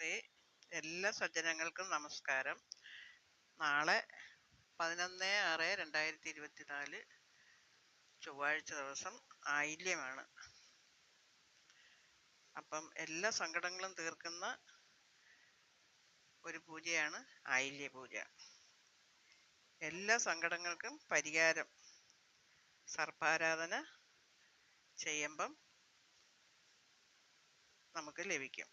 നമസ്തേ എല്ലാ സജ്ജനങ്ങൾക്കും നമസ്കാരം. നാളെ പതിനൊന്ന് ആറ് രണ്ടായിരത്തി ഇരുപത്തിനാല് ചൊവ്വാഴ്ച ദിവസം ആയില്യമാണ്. അപ്പം എല്ലാ സങ്കടങ്ങളും തീർക്കുന്ന ഒരു പൂജയാണ് ആയില്യ പൂജ എല്ലാ സങ്കടങ്ങൾക്കും പരിഹാരം സർപ്പാരാധന ചെയ്യുമ്പം നമുക്ക് ലഭിക്കും.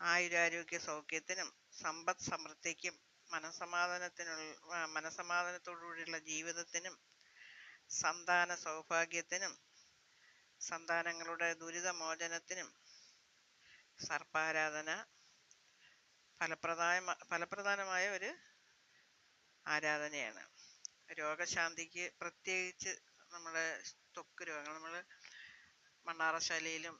ആയുരാരോഗ്യ സൗഖ്യത്തിനും സമ്പദ് സമൃദ്ധിക്കും മനസമാധാനത്തിനുള്ള മനസമാധാനത്തോടുകൂടിയുള്ള ജീവിതത്തിനും സന്താന സൗഭാഗ്യത്തിനും സന്താനങ്ങളുടെ ദുരിതമോചനത്തിനും സർപ്പാരാധന ഫലപ്രദായ ഫലപ്രദാനമായ ഒരു ആരാധനയാണ്. രോഗശാന്തിക്ക് പ്രത്യേകിച്ച് നമ്മുടെ ത്വക്ക് രോഗങ്ങൾ നമ്മൾ മണ്ണാറശാലയിലും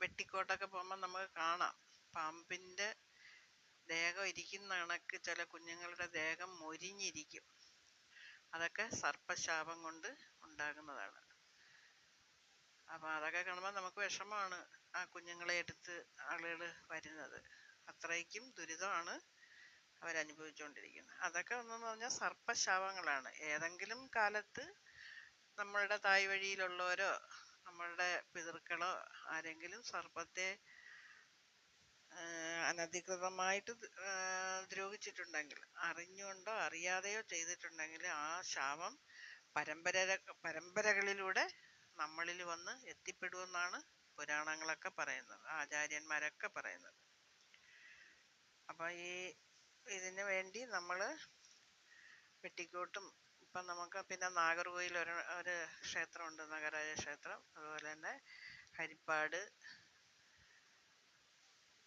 വെട്ടിക്കോട്ടൊക്കെ പോകുമ്പോൾ നമുക്ക് കാണാം. പാമ്പിന്റെ ദേഹം ഇരിക്കുന്ന കണക്ക് ചില കുഞ്ഞുങ്ങളുടെ ദേഹം മൊരിഞ്ഞിരിക്കും. അതൊക്കെ സർപ്പശാപം കൊണ്ട് ഉണ്ടാകുന്നതാണ്. അപ്പോൾ അതൊക്കെ കാണുമ്പോൾ നമുക്ക് വിഷമമാണ് ആ കുഞ്ഞുങ്ങളെ എടുത്ത് ആളുകൾ വരുന്നത്. അത്രയ്ക്കും ദുരിതമാണ് അവരനുഭവിച്ചുകൊണ്ടിരിക്കുന്നത്. അതൊക്കെ ഒന്നെന്ന് പറഞ്ഞാൽ സർപ്പശാപങ്ങളാണ്. ഏതെങ്കിലും കാലത്ത് നമ്മളുടെ തായ് വഴിയിലുള്ളവരോ നമ്മളുടെ പിതൃക്കളോ ആരെങ്കിലും സർപ്പത്തെ അനധികൃതമായിട്ട് ദ്രോഹിച്ചിട്ടുണ്ടെങ്കിൽ അറിഞ്ഞുകൊണ്ടോ അറിയാതെയോ ചെയ്തിട്ടുണ്ടെങ്കിൽ ആ ശാപം പരമ്പര പരമ്പരകളിലൂടെ നമ്മളിൽ വന്ന് എത്തിപ്പെടുമെന്നാണ് പുരാണങ്ങളൊക്കെ പറയുന്നത് ആചാര്യന്മാരൊക്കെ പറയുന്നത്. അപ്പോൾ ഈ ഇതിന് വേണ്ടി നമ്മൾ വെട്ടിക്കോട്ടും ഇപ്പം നമുക്ക് പിന്നെ നാഗർകോയിൽ ഒരു ഒരു ക്ഷേത്രമുണ്ട് നഗരാജ ക്ഷേത്രം. അതുപോലെ തന്നെ ഹരിപ്പാട്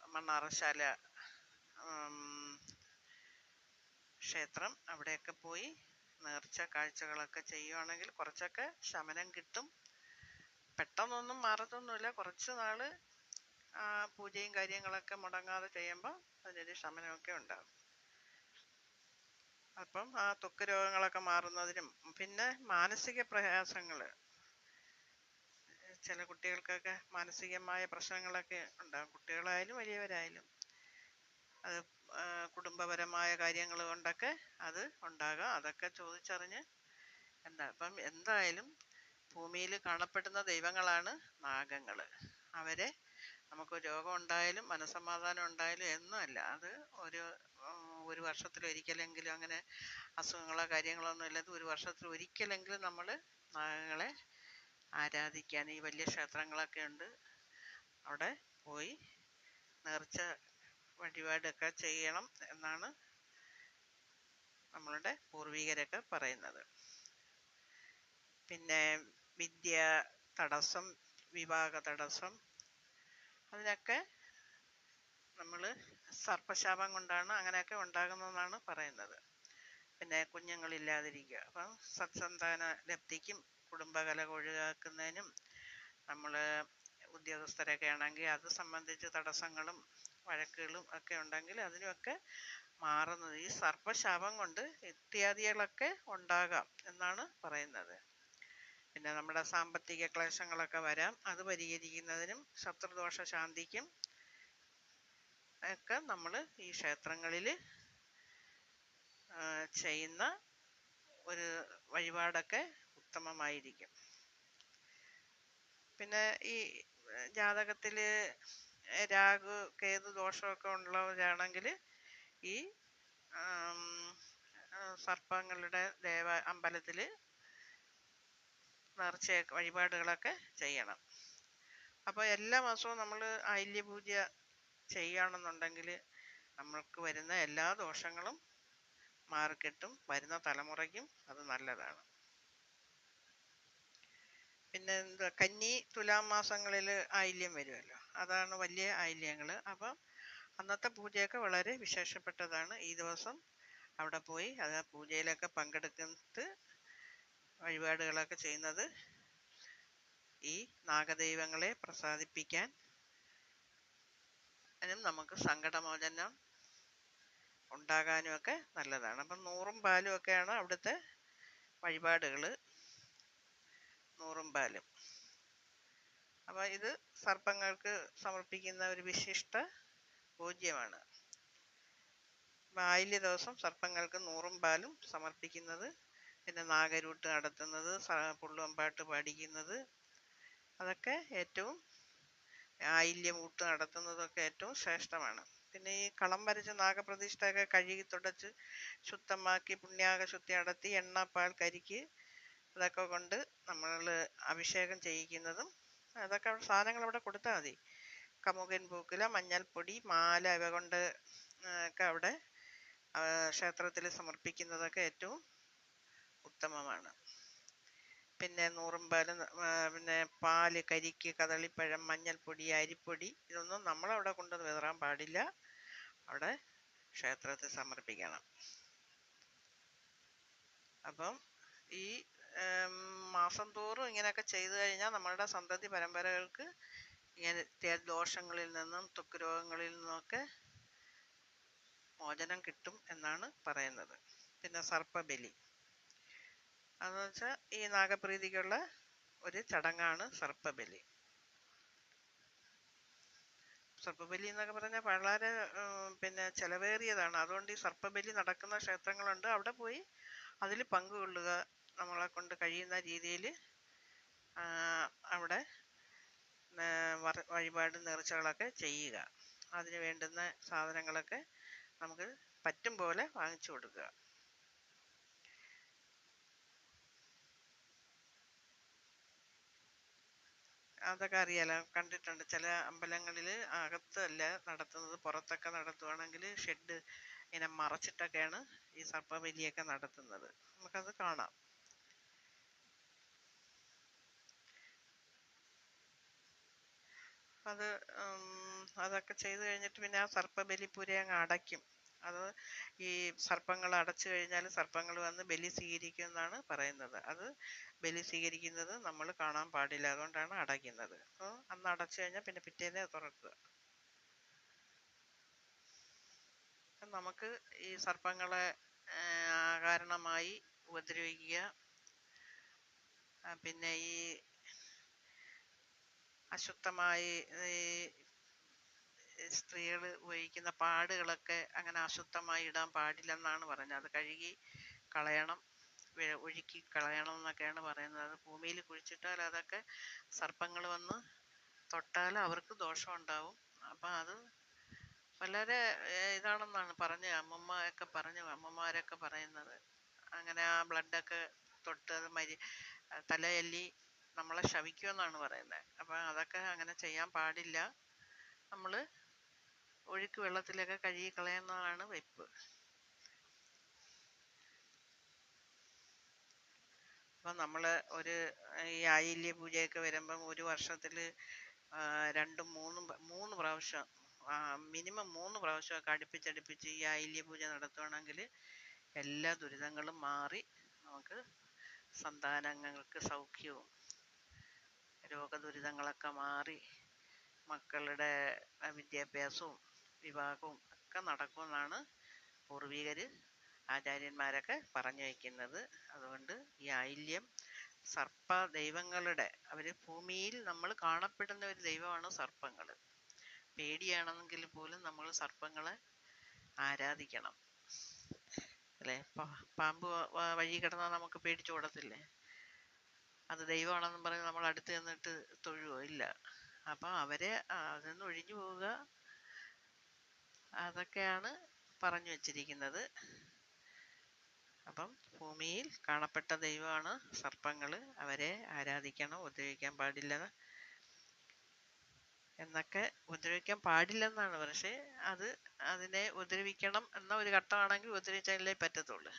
മണ്ണാറശാല ക്ഷേത്രം. അവിടെയൊക്കെ പോയി നേർച്ച കാഴ്ചകളൊക്കെ ചെയ്യുവാണെങ്കിൽ കുറച്ചൊക്കെ ശമനം കിട്ടും. പെട്ടെന്നൊന്നും മാറത്തൊന്നുമില്ല. കുറച്ച് നാൾ പൂജയും കാര്യങ്ങളൊക്കെ മുടങ്ങാതെ ചെയ്യുമ്പോൾ അതിനൊരു ശമനമൊക്കെ ഉണ്ടാകും. അപ്പം ആ ത്വക്ക് രോഗങ്ങളൊക്കെ മാറുന്നതിനും പിന്നെ മാനസിക പ്രയാസങ്ങൾ ചില കുട്ടികൾക്കൊക്കെ മാനസികമായ പ്രശ്നങ്ങളൊക്കെ ഉണ്ടാകും. കുട്ടികളായാലും വലിയവരായാലും. അത് കുടുംബപരമായ കാര്യങ്ങൾ കൊണ്ടൊക്കെ അത് ഉണ്ടാകാം. അതൊക്കെ ചോദിച്ചറിഞ്ഞ് എന്താ അപ്പം എന്തായാലും ഭൂമിയിൽ കാണപ്പെടുന്ന ദൈവങ്ങളാണ് നാഗങ്ങൾ. അവരെ നമുക്ക് രോഗം ഉണ്ടായാലും മനസമാധാനം ഉണ്ടായാലും എന്നുമല്ല അത് ഒരു ഒരു വർഷത്തിൽ ഒരിക്കലെങ്കിലും അങ്ങനെ അസുഖങ്ങളോ കാര്യങ്ങളോ ഒന്നും ഇല്ലാതെ ഒരു വർഷത്തിൽ ഒരിക്കലെങ്കിലും നമ്മൾ നാഗങ്ങളെ ആരാധിക്കാൻ ഈ വലിയ ക്ഷേത്രങ്ങളൊക്കെ ഉണ്ട്. അവിടെ പോയി നേർച്ച വഴിപാടൊക്കെ ചെയ്യണം എന്നാണ് നമ്മളുടെ പൂർവികരൊക്കെ പറയുന്നത്. പിന്നെ വിദ്യ തടസ്സം വിവാഹ തടസ്സം അതിനൊക്കെ നമ്മൾ സർപ്പശാപം കൊണ്ടാണ് അങ്ങനെയൊക്കെ ഉണ്ടാകുന്നതെന്നാണ് പറയുന്നത്. പിന്നെ കുഞ്ഞുങ്ങളില്ലാതിരിക്കുക. അപ്പം സത്സന്താന ലബ്ധിക്കും കുടുംബകല ഒഴിവാക്കുന്നതിനും നമ്മൾ ഉദ്യോഗസ്ഥരൊക്കെ ആണെങ്കിൽ അത് സംബന്ധിച്ച് തടസ്സങ്ങളും വഴക്കുകളും ഒക്കെ ഉണ്ടെങ്കിൽ അതിനൊക്കെ മാറുന്നത്. ഈ സർപ്പശാപം കൊണ്ട് ഇത്യാദികളൊക്കെ ഉണ്ടാകാം എന്നാണ് പറയുന്നത്. പിന്നെ നമ്മുടെ സാമ്പത്തിക ക്ലേശങ്ങളൊക്കെ വരാം. അത് പരിഹരിക്കുന്നതിനും ശത്രുദോഷ ശാന്തിക്കും ഒക്കെ നമ്മൾ ഈ ക്ഷേത്രങ്ങളിൽ ചെയ്യുന്ന ഒരു വഴിപാടൊക്കെ ഉത്തമമായിരിക്കും. പിന്നെ ഈ ജാതകത്തിൽ രാഗു കേതു ദോഷമൊക്കെ ഉള്ളവരാണെങ്കിൽ ഈ സർപ്പങ്ങളുടെ ദേവ അമ്പലത്തിൽ നേർച്ചയൊക്കെ വഴിപാടുകളൊക്കെ ചെയ്യണം. അപ്പോൾ എല്ലാ മാസവും നമ്മൾ ആയില്യ ചെയ്യുകയാണെന്നുണ്ടെങ്കിൽ നമ്മൾക്ക് വരുന്ന എല്ലാ ദോഷങ്ങളും മാറിക്കിട്ടും. വരുന്ന തലമുറയ്ക്കും അത് നല്ലതാണ്. പിന്നെ എന്താ കന്നി തുലാം മാസങ്ങളിൽ ആയില്യം വരുമല്ലോ അതാണ് വലിയ ആയില്യങ്ങൾ അപ്പം അന്നത്തെ പൂജയൊക്കെ വളരെ വിശേഷപ്പെട്ടതാണ്. ഈ ദിവസം അവിടെ പോയി അത് പൂജയിലൊക്കെ പങ്കെടുക്കുന്നത് വഴിപാടുകളൊക്കെ ചെയ്യുന്നത് ഈ നാഗദൈവങ്ങളെ പ്രസാദിപ്പിക്കാൻ അതിനും നമുക്ക് സങ്കടമോചനം ഉണ്ടാകാനുമൊക്കെ നല്ലതാണ്. അപ്പം നൂറും പാലും ഒക്കെയാണ് അവിടുത്തെ വഴിപാടുകൾ നൂറും പാലും. അപ്പോൾ ഇത് സർപ്പങ്ങൾക്ക് സമർപ്പിക്കുന്ന ഒരു വിശിഷ്ട പൂജ്യമാണ്. ആയില്യ ദിവസം സർപ്പങ്ങൾക്ക് നൂറും പാലും സമർപ്പിക്കുന്നത് പിന്നെ നാഗരൂട്ട് നടത്തുന്നത് പുള്ളുവമ്പാട്ട് പാടിക്കുന്നത് അതൊക്കെ ഏറ്റവും ആയില്യമൂട്ട് നടത്തുന്നതൊക്കെ ഏറ്റവും ശ്രേഷ്ഠമാണ്. പിന്നെ ഈ കളം വരച്ച് നാഗപ്രതിഷ്ഠയൊക്കെ കഴുകി തുടച്ച് ശുദ്ധമാക്കി പുണ്യാക ശുദ്ധി നടത്തി എണ്ണ പാൽ കരിക്ക് അതൊക്കെ കൊണ്ട് നമ്മൾ അഭിഷേകം ചെയ്യിക്കുന്നതും അതൊക്കെ അവിടെ സാധനങ്ങൾ അവിടെ കൊടുത്താൽ മതി. കമുകൻ പൂക്കുല മഞ്ഞൾപ്പൊടി മാല ഇവ കൊണ്ട് ഒക്കെ അവിടെ ക്ഷേത്രത്തിൽ സമർപ്പിക്കുന്നതൊക്കെ ഏറ്റവും ഉത്തമമാണ്. പിന്നെ നൂറും പാൽ പിന്നെ പാൽ കരിക്ക് കദളിപ്പഴം മഞ്ഞൾപ്പൊടി അരിപ്പൊടി ഇതൊന്നും നമ്മളവിടെ കൊണ്ടുവന്ന് വിതറാൻ പാടില്ല. അവിടെ ക്ഷേത്രത്തിൽ സമർപ്പിക്കണം. അപ്പം ഈ മാസം തോറും ഇങ്ങനെയൊക്കെ ചെയ്തു കഴിഞ്ഞാൽ നമ്മളുടെ സന്തതി പരമ്പരകൾക്ക് ഇങ്ങനത്തെ ദോഷങ്ങളിൽ നിന്നും ത്വക്ക് രോഗങ്ങളിൽ നിന്നൊക്കെ മോചനം കിട്ടും എന്നാണ് പറയുന്നത്. പിന്നെ സർപ്പബലി. അതെന്ന് വെച്ചാൽ ഈ നാഗപ്രീതിക്കുള്ള ഒരു ചടങ്ങാണ് സർപ്പബലി. സർപ്പബലി എന്നൊക്കെ പറഞ്ഞാൽ വളരെ പിന്നെ ചെലവേറിയതാണ്. അതുകൊണ്ട് ഈ സർപ്പബലി നടക്കുന്ന ക്ഷേത്രങ്ങളുണ്ട്. അവിടെ പോയി അതിൽ പങ്കുകൊള്ളുക നമ്മളെ കൊണ്ട് കഴിയുന്ന രീതിയിൽ അവിടെ വഴിപാട് നേർച്ചകളൊക്കെ ചെയ്യുക. അതിന് വേണ്ടുന്ന സാധനങ്ങളൊക്കെ നമുക്ക് പറ്റും പോലെ വാങ്ങിച്ചു കൊടുക്കുക. അതൊക്കെ അറിയാലോ. കണ്ടിട്ടുണ്ട്. ചില അമ്പലങ്ങളിൽ അകത്തല്ല നടത്തുന്നത്. പുറത്തൊക്കെ നടത്തുവാണെങ്കിൽ ഷെഡ് ഇങ്ങനെ മറച്ചിട്ടൊക്കെയാണ് ഈ സർപ്പബലിയൊക്കെ നടത്തുന്നത്. നമുക്കത് കാണാം. അത് അതൊക്കെ ചെയ്തു കഴിഞ്ഞിട്ട് പിന്നെ ആ സർപ്പബലി പുര അങ്ങ് അടയ്ക്കും. അത് ഈ സർപ്പങ്ങൾ അടച്ചു കഴിഞ്ഞാൽ സർപ്പങ്ങൾ വന്ന് ബലി സ്വീകരിക്കും എന്നാണ് പറയുന്നത്. അത് ബലി സ്വീകരിക്കുന്നത് നമ്മൾ കാണാൻ പാടില്ല. അതുകൊണ്ടാണ് അടയ്ക്കുന്നത്. അന്ന് അടച്ചു കഴിഞ്ഞാൽ പിന്നെ പിറ്റേന്നേ തുറക്കുക. നമുക്ക് ഈ സർപ്പങ്ങളെ കാരണമായി ഉപദ്രവിക്കുക. പിന്നെ ഈ അശുദ്ധമായി ഈ സ്ത്രീകൾ ഉപയോഗിക്കുന്ന പാടുകളൊക്കെ അങ്ങനെ അശുദ്ധമായി ഇടാൻ പാടില്ലെന്നാണ് പറഞ്ഞത് അത് കഴുകി കളയണം ഒഴുക്കി കളയണം എന്നൊക്കെയാണ് പറയുന്നത്. അത് ഭൂമിയിൽ കുഴിച്ചിട്ടാൽ അതൊക്കെ സർപ്പങ്ങൾ വന്ന് തൊട്ടാൽ അവർക്ക് ദോഷം ഉണ്ടാവും അപ്പം അത് വളരെ ഇതാണെന്നാണ് പറഞ്ഞ അമ്മമ്മ ഒക്കെ പറഞ്ഞു അമ്മമാരൊക്കെ പറയുന്നത്. അങ്ങനെ ആ ബ്ലഡൊക്കെ തൊട്ട് അത് മരി തലയല്ലി നമ്മളെ ശവിക്കുമെന്നാണ് പറയുന്നത്. അപ്പം അതൊക്കെ അങ്ങനെ ചെയ്യാൻ പാടില്ല. നമ്മൾ ഒഴുക്ക് വെള്ളത്തിലൊക്കെ കഴുകി കളയുന്നതാണ് വെപ്പ്. അപ്പം നമ്മൾ ഒരു ഈ ആയില്യ പൂജയൊക്കെ വരുമ്പം ഒരു വർഷത്തിൽ രണ്ടും മൂന്നും മൂന്ന് പ്രാവശ്യം മിനിമം മൂന്ന് പ്രാവശ്യമൊക്കെ അടുപ്പിച്ചടുപ്പിച്ച് ഈ ആയില്യ പൂജ നടത്തുകയാണെങ്കിൽ എല്ലാ ദുരിതങ്ങളും മാറി നമുക്ക് സന്താനങ്ങൾക്ക് സൗഖ്യവും രോഗദുരിതങ്ങളൊക്കെ മാറി മക്കളുടെ വിദ്യാഭ്യാസവും വിവാഹവും ഒക്കെ നടക്കുമെന്നാണ് പൂർവികർ ആചാര്യന്മാരൊക്കെ പറഞ്ഞു വയ്ക്കുന്നത് അതുകൊണ്ട് ഈ ആയില്യം സർപ്പ ദൈവങ്ങളുടെ അവർ ഭൂമിയിൽ നമ്മൾ കാണപ്പെടുന്ന ഒരു ദൈവമാണ് സർപ്പങ്ങൾ പേടിയാണെങ്കിൽ പോലും നമ്മൾ സർപ്പങ്ങളെ ആരാധിക്കണം. അല്ലേ? പാമ്പ് വഴി കിടന്നാൽ നമുക്ക് പേടിച്ചു കൂടത്തില്ലേ അത് ദൈവമാണെന്ന് പറഞ്ഞ് നമ്മൾ അടുത്ത് ചെന്നിട്ട് തൊഴുവോ? ഇല്ല. അപ്പം അവരെ അതിൽ നിന്ന് ഒഴിഞ്ഞു പോവുക അതൊക്കെയാണ് പറഞ്ഞു വച്ചിരിക്കുന്നത്. അപ്പം ഭൂമിയിൽ കാണപ്പെട്ട ദൈവമാണ് സർപ്പങ്ങൾ അവരെ ആരാധിക്കണം ഉപദ്രവിക്കാൻ പാടില്ല എന്നൊക്കെ ഉപദ്രവിക്കാൻ പാടില്ലെന്നാണ്. പക്ഷേ അത് അതിനെ ഉപദ്രവിക്കണം എന്ന ഒരു ഘട്ടമാണെങ്കിൽ ഉപദ്രവിച്ചാലേ പറ്റത്തുള്ളൂ.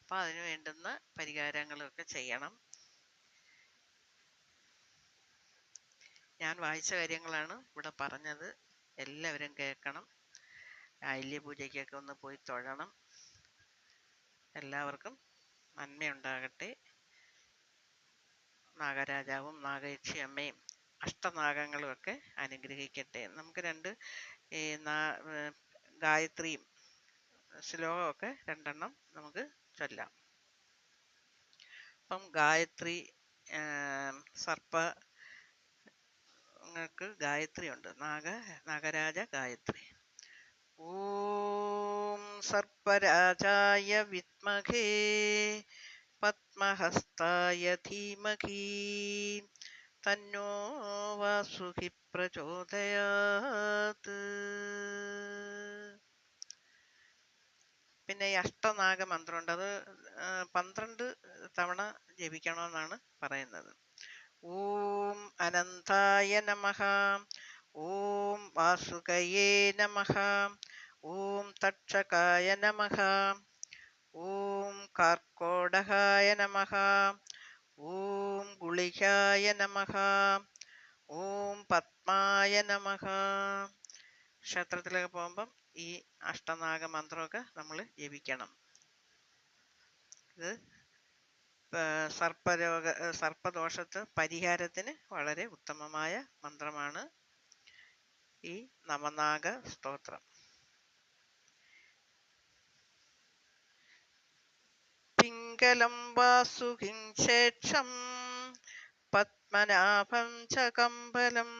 അപ്പം അതിന് വേണ്ടുന്ന പരിഹാരങ്ങളൊക്കെ ചെയ്യണം. ഞാൻ വായിച്ച കാര്യങ്ങളാണ് ഇവിടെ പറഞ്ഞത്. എല്ലാവരും കേൾക്കണം. ആയില്യ പൂജയ്ക്കൊക്കെ ഒന്ന് പോയി തൊഴണം. എല്ലാവർക്കും നന്മയുണ്ടാകട്ടെ. നാഗരാജാവും നാഗയക്ഷി അമ്മയും അഷ്ടനാഗങ്ങളും ഒക്കെ അനുഗ്രഹിക്കട്ടെ. നമുക്ക് രണ്ട് ഈ ഗായത്രിയും ശ്ലോകമൊക്കെ രണ്ടെണ്ണം നമുക്ക് ചൊല്ലാം. അപ്പം ഗായത്രി സർപ്പ ഗായത്രി ഉണ്ട് നാഗ നാഗരാജ ഗായത്രി. ഓം സർപ്പരാജായ വിത്മഹേ പത്മഹസ്തായ ധീമഹി തന്നോ വാസുഹി പ്രചോദയാത് പിന്നെ ഈ അഷ്ടനാഗ മന്ത്രമുണ്ട് അത് പന്ത്രണ്ട് തവണ ജപിക്കണമെന്നാണ് പറയുന്നത്. ഓം അനന്തായ നമഃ ഓം വാസുകയേ നമഃ ഓം തക്ഷകായ നമഃ ഓം കാർക്കോടകായ നമഃ ഓം ഗുളികായ നമഃ ഓം പത്മായ നമഃ ക്ഷേത്രത്തിലൊക്കെ പോകുമ്പം ഈ അഷ്ടനാഗ മന്ത്രമൊക്കെ നമ്മൾ ജപിക്കണം. ഇത് സർപ്പരോഗ സർപ്പദോഷത്ത് പരിഹാരത്തിന് വളരെ ഉത്തമമായ മന്ത്രമാണ് ഈ നവനാഗ സ്തോത്രം. ശേഷം പത്മനാഭം ച കമ്പലം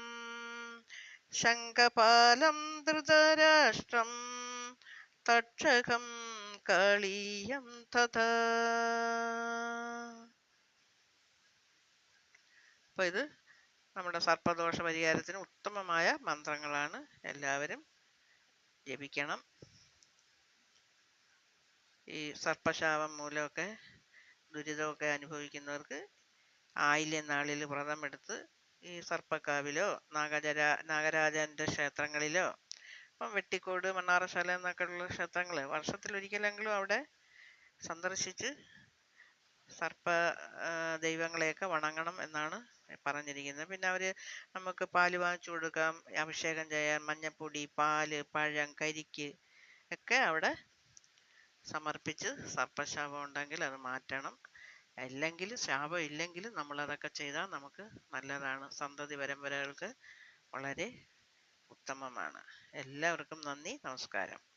ശങ്കപാലം ധൃതരാഷ്ട്രം തക്ഷകം കാളീയം തഥാ. അപ്പൊ ഇത് നമ്മുടെ സർപ്പദോഷ പരിഹാരത്തിന് ഉത്തമമായ മന്ത്രങ്ങളാണ്. എല്ലാവരും ജപിക്കണം. ഈ സർപ്പശാപം മൂലമൊക്കെ ദുരിതമൊക്കെ അനുഭവിക്കുന്നവർക്ക് ആയില്യം നാളിൽ വ്രതമെടുത്ത് ഈ സർപ്പക്കാവിലോ നാഗജര നാഗരാജന്റെ ക്ഷേത്രങ്ങളിലോ ഇപ്പം വെട്ടിക്കോട് മണ്ണാറശാല എന്നൊക്കെ ഉള്ള ക്ഷേത്രങ്ങൾ വർഷത്തിലൊരിക്കലെങ്കിലും അവിടെ സന്ദർശിച്ച് സർപ്പ ദൈവങ്ങളെയൊക്കെ വണങ്ങണം എന്നാണ് പറഞ്ഞിരിക്കുന്നത്. പിന്നെ അവർ നമുക്ക് പാൽ വാങ്ങിച്ചു കൊടുക്കാം അഭിഷേകം ചെയ്യാൻ മഞ്ഞപ്പൊടി പാൽ പഴം കരിക്ക് ഒക്കെ അവിടെ സമർപ്പിച്ച് സർപ്പശാപം ഉണ്ടെങ്കിൽ അത് മാറ്റണം. അല്ലെങ്കിൽ ശാപം ഇല്ലെങ്കിലും നമ്മൾ അതൊക്കെ ചെയ്താൽ നമുക്ക് നല്ലതാണ്. സന്തതി പരമ്പരകൾക്ക് വളരെ ഉത്തമമാണ്. എല്ലാവർക്കും നന്ദി നമസ്കാരം.